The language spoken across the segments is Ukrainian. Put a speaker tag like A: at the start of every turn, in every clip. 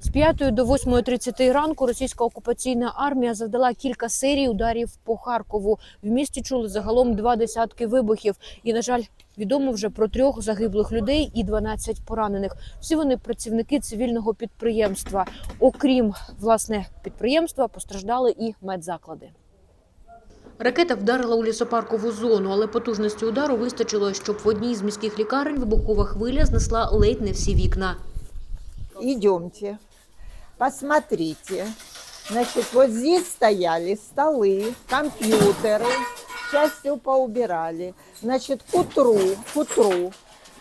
A: З 5 до 8.30 ранку російська окупаційна армія завдала кілька серій ударів по Харкову. В місті чули загалом два десятки вибухів. І, на жаль, відомо вже про трьох загиблих людей і 12 поранених. Всі вони працівники цивільного підприємства. Окрім власне підприємства, постраждали і медзаклади. Ракета вдарила у лісопаркову зону, але потужності удару вистачило, щоб в одній з міських лікарень вибухова хвиля знесла ледь не всі вікна.
B: Идемте, посмотрите. Значит, вот здесь стояли столы, компьютеры, сейчас все поубирали. Значит, к утру, к утру,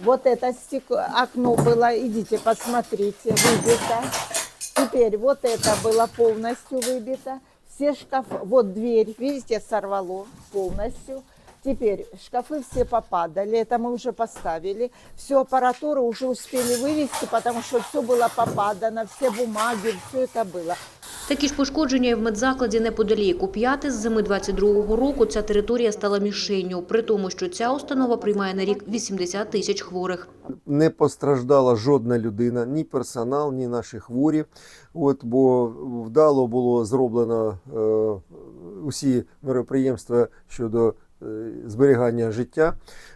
B: вот это стекло, окно было, идите, посмотрите, выбито. Теперь вот это было полностью выбито. Все шкафы, вот дверь, видите, сорвало полностью. Теперь шкафы все попадали, это мы уже поставили. Всю аппаратуру уже успели вывести, потому что все было попадано, все бумаги, все это было.
A: Такі ж пошкодження і в медзакладі неподалік. У п'яти з зими 22-го року ця територія стала мішенню, при тому, що ця установа приймає на рік 80 тисяч хворих.
C: не постраждала жодна людина, ні персонал, ні наші хворі. От, бо вдало було зроблено е, усі мероприємства щодо зберігання життя.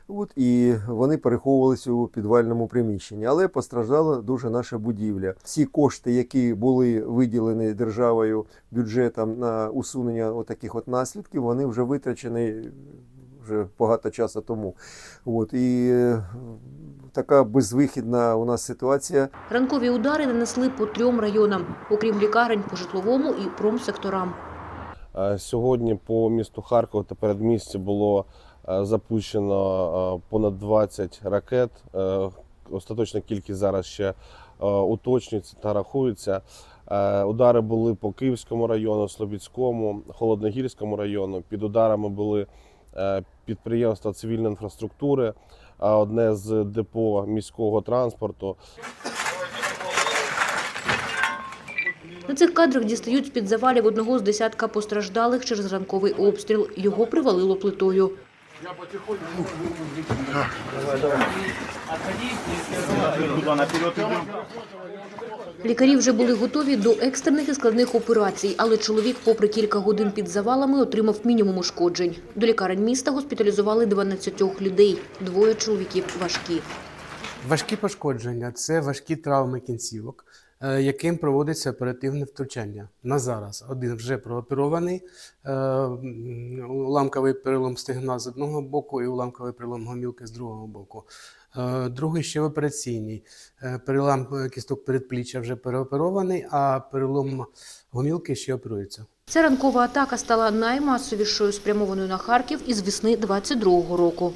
C: От, і вони переховувалися у підвальному приміщенні. Але постраждала дуже наша будівля. Всі кошти, які були виділені державою бюджетом на усунення таких от наслідків, вони вже витрачені вже багато часу тому. От, і е, така безвихідна у нас ситуація.
A: Ранкові удари нанесли по трьом районам, окрім лікарень по житловому і промсекторам.
D: Е, Сьогодні по місту Харкова та передмісті було е, запущено е, понад 20 ракет. Остаточна кількість зараз ще уточнюється та рахується. Удари були по Київському району, Слобідському, Холодногірському району. Під ударами були підприємства цивільної інфраструктури, одне з депо міського транспорту.
A: На цих кадрах дістають з-під завалів одного з десятка постраждалих через ранковий обстріл. Його привалило плитою. Лікарі вже були готові до екстрених і складних операцій, але чоловік, попри кілька годин під завалами, отримав мінімум ушкоджень. До лікарень міста госпіталізували 12 людей. Двоє чоловіків важкі.
E: Важкі пошкодження це важкі травми кінцівок, яким проводиться оперативне втручання. На зараз один вже прооперований, е, уламковий перелом стегна з одного боку і уламковий перелом гомілки з другого боку. Е, Другий ще в операційній. Е, Перелам е, кісток передпліччя вже переоперований, а перелом гомілки ще оперується.
A: Ця ранкова атака стала наймасовішою спрямованою на Харків із весни 22-го року.